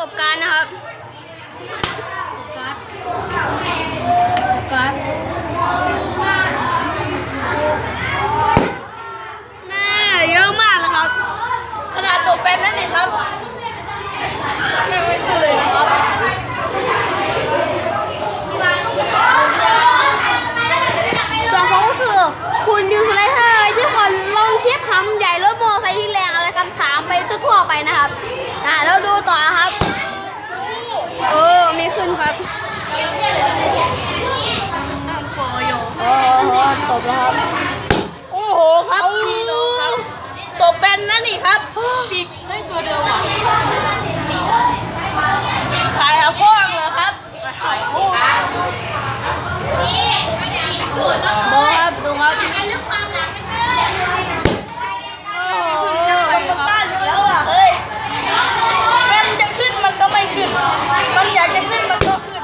ตบกันนะครับการ์ดน่าเยอะมากนะครับ ขนาดตกเป็นนั่นนี่ครับไม่ไม่ขึ้นเลยนะครับส่วนผมก็คือคุณดิวสไลเทอร์ที่คนลงคลิปทำใหญ่รถมอเตอร์ไซค์ที่แรงอะไรคำถามไปทั่วๆไปนะครับอ่าแล้วดูต่อนะครับ เออมี ขึ้นครับช่างโปรโยโอ้โหตบแล้วครับ โอ้โหครับพี่น้องครับตกเป็นนั่นนี่ครับปีกเฮ้ยตัวเดิมอะขายหาพ่องเหรอครับโอ้ดูครับดูครับโอ้โห ต้านอยู่แล้วอะเฮ้ยมันจะขึ้นมันก็ไม่ขึ้น มันอยากจะขึ้นมันก็ขึ้น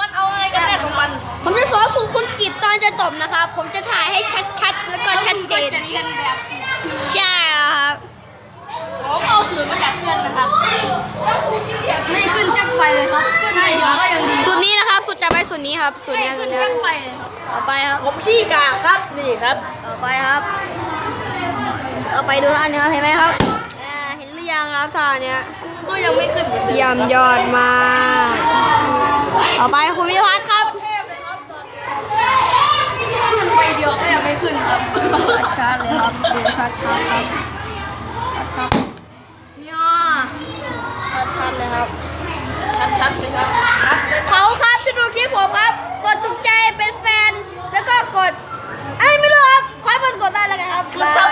มันเอาไงกันแน่ของมัน ผมจะสอนสูตร คุณกิตตอนจะตบนะครับ ผมจะถ่ายให้ชัดๆ แล้วก็ชัดเจน จะเรียนแบบใช่แล้วครับ ผมเอาคืนมาจากเพื่อนนะครับไม่ขึ้นจักไปเลยครับใช่เดี๋ยวก็ยังดีสูตรนี้นะครับ สูตรจะไปสูตรนี้ครับ สูตรไม่นี้สูขึ้ตนรนี้จักไปเลยครับต่อไปครับ ผมขี้กากครับนี่ครับ ต่อไปครับ ต่อไปดูท่านี้ครับเห็นไหมครับอ่าเห็นหรือยังครับท่าเนี้ยก็ยังไม่ขึ้นเหมือนเดิมเยี่ยมยอดมากต่อไปคุณวิพัฒน์ครับขึ้นไปเดียวก็ยังไม่ขึ้นครับ ชัดๆเลยครับดูชัดๆครับชัดเนี่ยๆชัดๆเลยครับชัดๆเลยครับชัดเลยครับเขาครับที่ดูคลิปผมครับ กดถูกใจเป็นแฟน แล้วก็กดไอ้ยไม่รู้ครับขอให้มันกดได้แล้วกันครับคือซับด